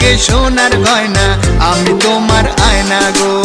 সঙ্গে সোনার গয়না আমি তোমার আয়না গো।